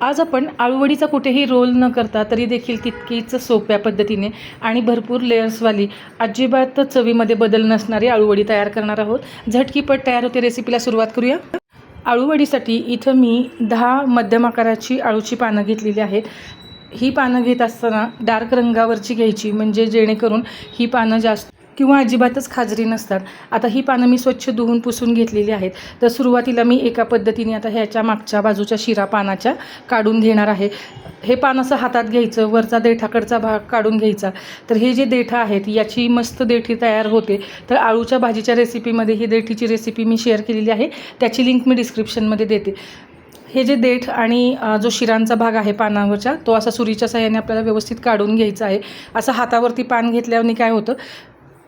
आज आपण आळूवडीचा कुठेही रोल न करता तरी देखील तितकीच सोप्या पद्धतीने आणि भरपूर लेयर्सवाली अजिबात चवीमध्ये बदल नसणारी आळूवडी तयार करणार आहोत. झटकीपट तयार होते रेसिपीला सुरुवात करूया. आळूवडीसाठी इथं मी दहा मध्यम आकाराची आळूची पानं घेतलेली आहेत. ही पानं घेत असताना डार्क रंगावरची घ्यायची म्हणजे जेणेकरून ही पानं जास्त किंवा अजिबातच खाजरी नसतात. आता ही पानं मी स्वच्छ धुवून पुसून घेतलेली आहेत. तर सुरुवातीला मी एका पद्धतीने आता ह्याच्या मागच्या बाजूच्या शिरा पानाच्या काढून घेणार आहे. हे पान असं हातात घ्यायचं वरचा देठाकडचा भाग काढून घ्यायचा. तर हे जे देठं आहेत याची मस्त देठी तयार होते. तर आळूच्या भाजीच्या रेसिपीमध्ये ही देठीची रेसिपी मी शेअर केलेली आहे. त्याची लिंक मी डिस्क्रिप्शनमध्ये देते. हे जे देठ आणि जो शिरांचा भाग आहे पानावरच्या तो असा सुरीच्या साह्याने आपल्याला व्यवस्थित काढून घ्यायचा आहे. असं हातावरती पान घेतल्याने काय होतं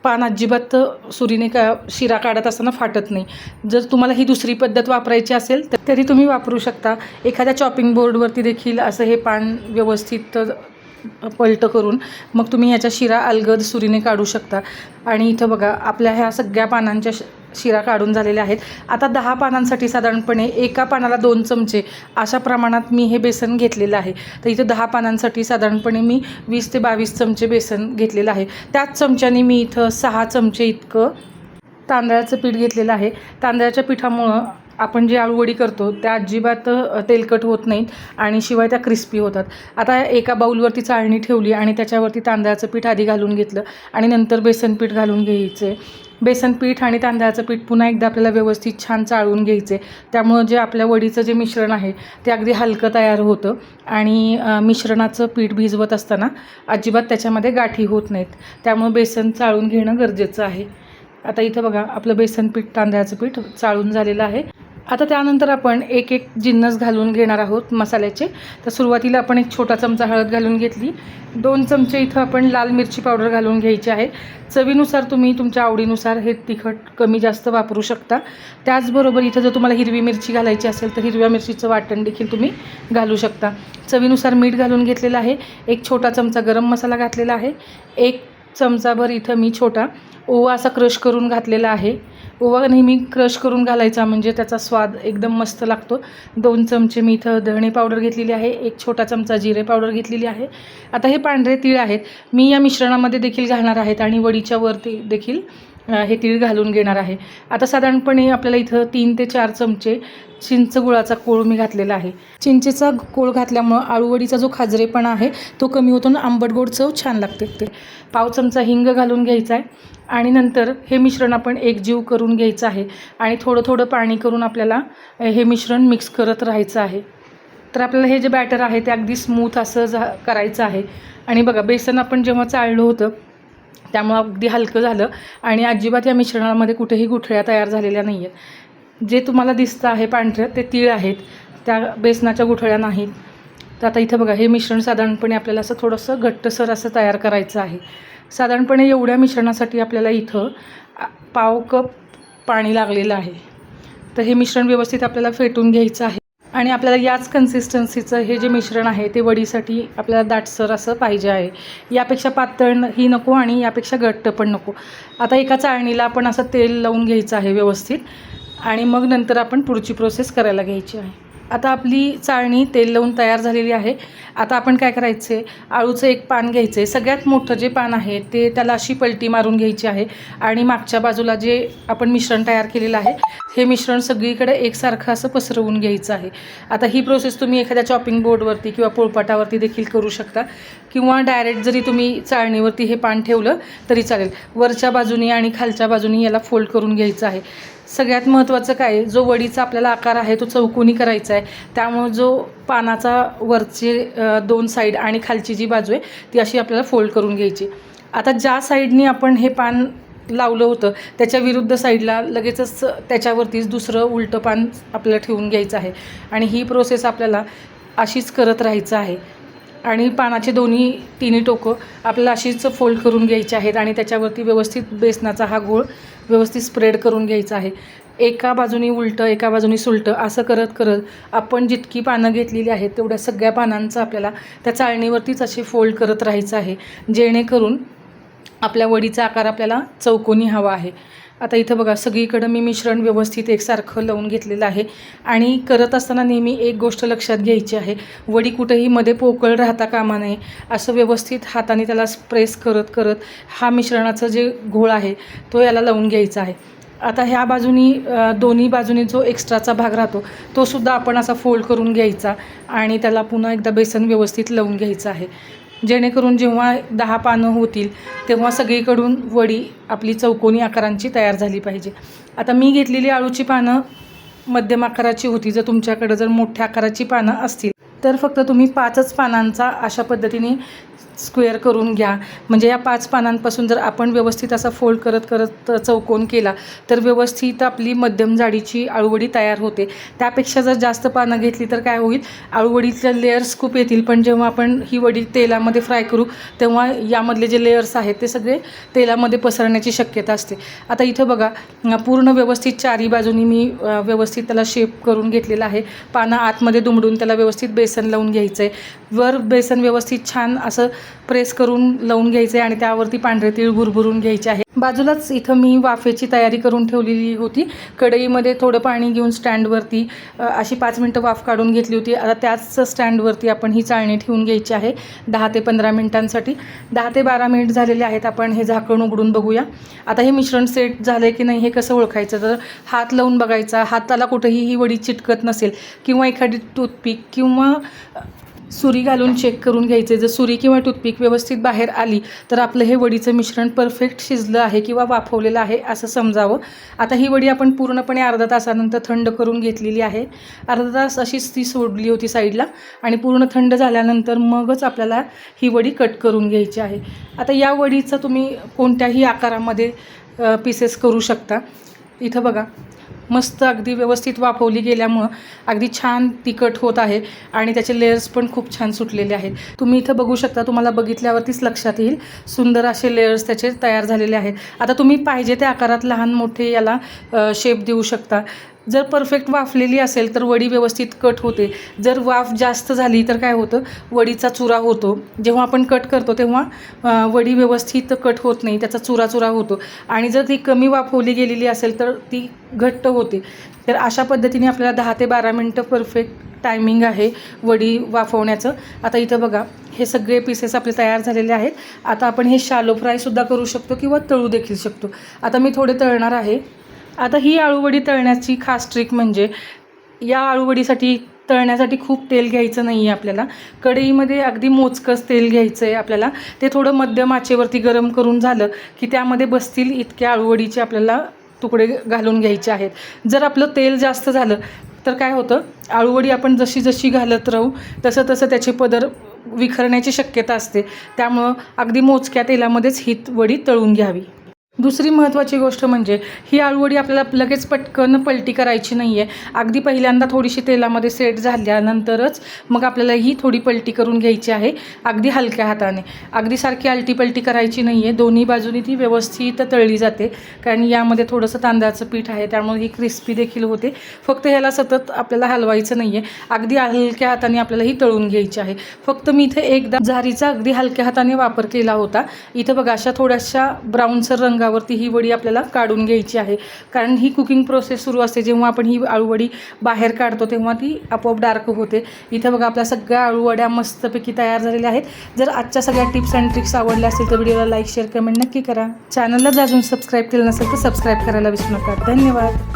पान अजिबात सुरीने का शिरा काढत असताना फाटत नाही. जर तुम्हाला ही दुसरी पद्धत वापरायची असेल तर तरी तुम्ही वापरू शकता. एखाद्या चॉपिंग बोर्डवरती देखील असं हे पान व्यवस्थित पलटं करून मग तुम्ही ह्याच्या शिरा अलगद सुरीने काढू शकता. आणि इथं बघा आपल्या ह्या सगळ्या पानांच्या श शिरा काढून झालेल्या आहेत. आता दहा पानांसाठी साधारणपणे एका पानाला दोन चमचे अशा प्रमाणात मी हे बेसन घेतलेलं आहे. तर इथं दहा पानांसाठी साधारणपणे मी वीस ते बावीस चमचे बेसन घेतलेलं आहे. त्याच चमच्याने मी इथं सहा चमचे इतकं तांदळाचं पीठ घेतलेलं आहे. तांदळाच्या पिठामुळं आपण जे आळूवडी करतो त्या अजिबात तेलकट होत नाहीत आणि शिवाय त्या क्रिस्पी होतात. आता एका बाऊलवरती चाळणी ठेवली आणि त्याच्यावरती तांदळाचं पीठ आधी घालून घेतलं आणि नंतर बेसन पीठ घालून घ्यायचे. बेसन पीठ आणि तांदळाचं पीठ पुन्हा एकदा आपल्याला व्यवस्थित छान चाळून घ्यायचे. त्यामुळं जे आपल्या वडीचं जे मिश्रण आहे ते अगदी हलकं तयार होतं आणि मिश्रणाचं पीठ भिजवत असताना अजिबात त्याच्यामध्ये गाठी होत नाहीत. त्यामुळं बेसन चाळून घेणं गरजेचं आहे. आता इथं बघा आपलं बेसन पीठ तांदळाचं पीठ चाळून झालेलं आहे. आता त्यानंतर आपण एक एक जिन्नस घालून घेणार आहोत मसाल्याचे. तर सुरुवातीला आपण एक छोटा चमचा हळद घालून घेतली. दोन चमचे इथं आपण लाल मिरची पावडर घालून घ्यायची आहे. चवीनुसार तुम्ही तुमच्या आवडीनुसार हे तिखट कमी जास्त वापरू शकता. त्याचबरोबर इथं जर तुम्हाला हिरवी मिरची घालायची असेल तर हिरव्या मिरचीचं वाटण देखील तुम्ही घालू शकता. चवीनुसार मीठ घालून घेतलेलं आहे. एक छोटा चमचा गरम मसाला घातलेला आहे. एक चमचाभर इथं मी छोटा ओवा असा क्रश करून घातलेला आहे. ओवा नेहमी क्रश करून घालायचा म्हणजे त्याचा स्वाद एकदम मस्त लागतो. दोन चमचे मी इथं धणे पावडर घेतलेली आहे एक छोटा चमचा जिरे पावडर घेतलेली आहे. आता हे पांढरे तीळ आहेत. मी या मिश्रणामध्ये देखील घालणार आहेत आणि वडीच्या वरती देखील हे तीळ घालून घेणार आहे. आता साधारणपणे आपल्याला इथं तीन ते चार चमचे चिंच गुळाचा कोळ मी घातलेला आहे. चिंचेचा कोळ घातल्यामुळं आळूवडीचा जो खाजरेपणा आहे तो कमी होतो आणि आंबट गोड चव छान लागते. ते पाव चमचा हिंग घालून घ्यायचा आहे आणि नंतर हे मिश्रण आपण एकजीव करून घ्यायचं आहे आणि थोडं थोडं पाणी करून आपल्याला हे मिश्रण मिक्स करत राहायचं आहे. तर आपल्याला हे जे बॅटर आहे ते अगदी स्मूथ असं झा करायचं आहे. आणि बघा बेसन आपण जेव्हा चाळलं होतं त्यामुळं अगदी हलकं झालं. आणि अजिबात या मिश्रणामध्ये कुठेही गुठळ्या तयार झालेल्या नाही आहेत जे तुम्हाला दिसतं आहे पांढरं ते तीळ आहेत. त्या बेसनाच्या गुठळ्या नाहीत. तर आता इथं बघा हे मिश्रण साधारणपणे आपल्याला असं थोडंसं घट्टसर असं तयार करायचं आहे. साधारणपणे एवढ्या मिश्रणासाठी आपल्याला इथं पाव कप पाणी लागलेलं आहे. तर हे मिश्रण व्यवस्थित आपल्याला फेटून घ्यायचं आहे. आणि आपल्याला याच कन्सिस्टन्सीचं हे जे मिश्रण आहे ते वडीसाठी आपल्याला दाटसर असं पाहिजे आहे. यापेक्षा पातळ ही नको आणि यापेक्षा घट्ट पण नको. आता एका चाळणीला आपण असं तेल लावून घ्यायचं आहे व्यवस्थित आणि मग नंतर आपण पुढची प्रोसेस करायला घ्यायची आहे. आता आपली चाळणी तेल लावून तयार झालेली आहे. आता आपण काय करायचं आहे आळूचं एक पान घ्यायचं आहे सगळ्यात मोठं जे पान आहे ते त्याला अशी पलटी मारून घ्यायची आहे आणि मागच्या बाजूला जे आपण मिश्रण तयार केलेलं आहे हे मिश्रण सगळीकडे एकसारखं असं पसरवून घ्यायचं आहे. आता ही प्रोसेस तुम्ही एखाद्या चॉपिंग बोर्डवरती किंवा पोळपाटावरती देखील करू शकता किंवा डायरेक्ट जरी तुम्ही चाळणीवरती हे पान ठेवलं तरी चालेल. वरच्या बाजूनी आणि खालच्या बाजूनी याला फोल्ड करून घ्यायचं आहे. सगळ्यात महत्त्वाचं काय? जो वडीचा आपल्याला आकार आहे तो चौकोनी करायचा आहे. त्यामुळं जो पानाचा वरचे दोन साईड आणि खालची जी बाजू आहे ती अशी आपल्याला फोल्ड करून घ्यायची. आता ज्या साईडनी आपण हे पान लावलं होतं त्याच्या विरुद्ध साईडला लगेचच त्याच्यावरतीच दुसरं उलटं पान आपल्याला ठेवून घ्यायचं आहे. आणि ही प्रोसेस आपल्याला अशीच करत राहायचं आहे. आणि पानाचे दोन्ही तिन्ही टोकं आपल्याला अशीच फोल्ड करून घ्यायची आहेत आणि त्याच्यावरती व्यवस्थित बेसनाचा हा गोळ व्यवस्थित स्प्रेड करून घ्यायचं आहे. एका बाजूनी उलटं एका बाजूनी सुलटं असं करत करत आपण जितकी पानं घेतलेली आहेत तेवढ्या सगळ्या पानांचं आपल्याला त्या चाळणीवरतीच असे फोल्ड करत राहायचं आहे. जेणेकरून आपल्या वडीचा आकार आपल्याला चौकोनी हवा आहे. आता इथं बघा सगळीकडं मी मिश्रण व्यवस्थित एकसारखं लावून घेतलेलं आहे. आणि करत असताना नेहमी एक गोष्ट लक्षात घ्यायची आहे. वडी कुठेही मध्ये पोकळ राहता कामा नये. असं व्यवस्थित हाताने त्याला प्रेस करत करत हा मिश्रणाचं जे घोळ आहे तो याला लावून घ्यायचा आहे. आता ह्या बाजूनी दोन्ही बाजूनी जो एक्स्ट्राचा भाग राहतो तो सुद्धा आपण असा फोल्ड करून घ्यायचा आणि त्याला पुन्हा एकदा बेसन व्यवस्थित लावून घ्यायचं आहे. जेणेकरून जेव्हा दहा पानं होतील तेव्हा सगळीकडून वडी आपली चौकोनी आकारांची तयार झाली पाहिजे. आता मी घेतलेली आळूची पानं मध्यम आकाराची होती. जर तुमच्याकडं जर मोठ्या आकाराची पानं असतील तर फक्त तुम्ही पाचच पानांचा अशा पद्धतीने स्क्वेअर करून घ्या. म्हणजे या पाच पानांपासून जर आपण व्यवस्थित असा फोल्ड करत करत चौकोन केला तर व्यवस्थित आपली मध्यम जाडीची आळूवडी तयार होते. त्यापेक्षा जर जास्त पानं घेतली तर काय होईल? आळूवडीतल्या लेयर्स खूप येतील. पण जेव्हा आपण ही वडी तेलामध्ये फ्राय करू तेव्हा यामधले जे लेयर्स आहेत ते सगळे तेलामध्ये पसरण्याची शक्यता असते. आता इथं बघा पूर्ण व्यवस्थित चारी बाजूनी मी व्यवस्थित त्याला शेप करून घेतलेला आहे. पानं आतमध्ये दुमडून त्याला व्यवस्थित बेसन लावून घ्यायचं आहे वर बेसन व्यवस्थित छान असं प्रेस करून लावून घ्यायचं आहे आणि त्यावरती पांढरे तीळ भुरभुरून घ्यायचे आहे. बाजूलाच इथं मी वाफेची तयारी करून ठेवलेली होती. कढईमध्ये थोडं पाणी घेऊन स्टँडवरती अशी पाच मिनटं वाफ काढून घेतली होती. आता त्याच स्टँडवरती आपण ही चाळणी ठेवून घ्यायची आहे दहा ते पंधरा मिनिटांसाठी. दहा ते बारा मिनिट झालेले आहेत आपण हे झाकण उघडून बघूया. आता हे मिश्रण सेट झालं आहे की नाही हे कसं ओळखायचं? तर हात लावून बघायचा. हाताला कुठेही ही वडी चिटकत नसेल किंवा एखादी टूथपिक किंवा सुरी घालून चेक करून घ्यायचे. जर सुरी किंवा टूथपिक व्यवस्थित बाहेर आली तर आपलं हे वडीचं मिश्रण परफेक्ट शिजलं आहे किंवा वाफवलेलं आहे असं समजावं. आता ही वडी आपण पूर्णपणे अर्धा तासानंतर थंड करून घेतलेली आहे. अर्धा तास अशीच ती सोडली होती साईडला आणि पूर्ण थंड झाल्यानंतर मगच आपल्याला ही वडी कट करून घ्यायची आहे. आता या वडीचं तुम्ही कोणत्याही आकारामध्ये पीसेस करू शकता. इथं बघा. मस्त अगदी व्यवस्थित वाफवली गेल्यामुळं अगदी छान तिखट होत आहे आणि त्याचे लेयर्स पण खूप छान सुटलेले आहेत. तुम्ही इथं बघू शकता तुम्हाला बघितल्यावरतीच लक्षात येईल. सुंदर असे लेयर्स त्याचे तयार झालेले आहेत. आता तुम्ही पाहिजे त्या आकारात लहान मोठे याला शेप देऊ शकता. जर परफेक्ट वाफलेली असेल तर वडी व्यवस्थित कट होते. जर वाफ जास्त झाली तर काय होतं? वडीचा चुरा होतो. जेव्हा आपण कट करतो तेव्हा वडी व्यवस्थित कट होत नाही. त्याचा चुरा चुरा होतो. आणि जर ती कमी वाफवली गेलेली असेल तर ती घट्ट होते. तर अशा पद्धतीने आपल्याला दहा ते बारा मिनटं परफेक्ट टायमिंग आहे वडी वाफवण्याचं. आता इथं बघा हे सगळे पीसेस आपले तयार झालेले आहेत. आता आपण हे शालो फ्रायसुद्धा करू शकतो किंवा तळू देखील शकतो. आता मी थोडे तळणार आहे. आता ही आळूवडी तळण्याची खास ट्रिक म्हणजे या आळूवडीसाठी तळण्यासाठी खूप तेल घ्यायचं नाही आहे आपल्याला. कढईमध्ये अगदी मोजकंच तेल घ्यायचं आहे आपल्याला. ते थोडं मध्यम आचेवरती गरम करून झालं की त्यामध्ये बसतील इतक्या आळूवडीचे आपल्याला तुकडे घालून घ्यायचे आहेत. जर आपलं तेल जास्त झालं तर काय होतं? आळूवडी आपण जशी जशी घालत राहू तसं तसं त्याचे पदर विखरण्याची शक्यता असते. त्यामुळं अगदी मोजक्या तेलामध्येच ही वडी तळून घ्यावी. दुसरी महत्त्वाची गोष्ट म्हणजे ही आळूवडी आपल्याला लगेच पटकन पलटी करायची नाही आहे अगदी पहिल्यांदा थोडीशी तेलामध्ये सेट झाल्यानंतरच मग आपल्याला ही थोडी पलटी करून घ्यायची आहे अगदी हलक्या हाताने. अगदी सारखी आलटी पलटी करायची नाही आहे दोन्ही बाजूनी ती व्यवस्थित तळली जाते. कारण यामध्ये थोडंसं तांदळाचं पीठ आहे त्यामुळे ही क्रिस्पी देखील होते. फक्त ह्याला सतत आपल्याला हलवायचं नाही आहे अगदी हलक्या हाताने आपल्याला ही तळून घ्यायची आहे. फक्त मी इथे एकदा झारीचा अगदी हलक्या हाताने वापर केला होता. इथं बघा अशा थोड्याशा ब्राऊनसर रंगावरती ही वडी आपल्याला काढून घ्यायची आहे. कारण ही कुकिंग प्रोसेस सुरू असते. जेव्हा आपण ही आळूवडी बाहेर काढतो तेव्हा ती आपोआप डार्क होते. इथं बघा आपल्या सगळ्या आळूवड्या मस्तपैकी तयार झालेल्या आहेत. जर आजच्या सगळ्या टिप्स अँड ट्रिक्स आवडल्या असतील तर व्हिडिओला लाईक शेअर कमेंट नक्की करा. चॅनलला जर अजून सबस्क्राईब केलं नसेल तर सबस्क्राईब करायला विसरू नका. धन्यवाद.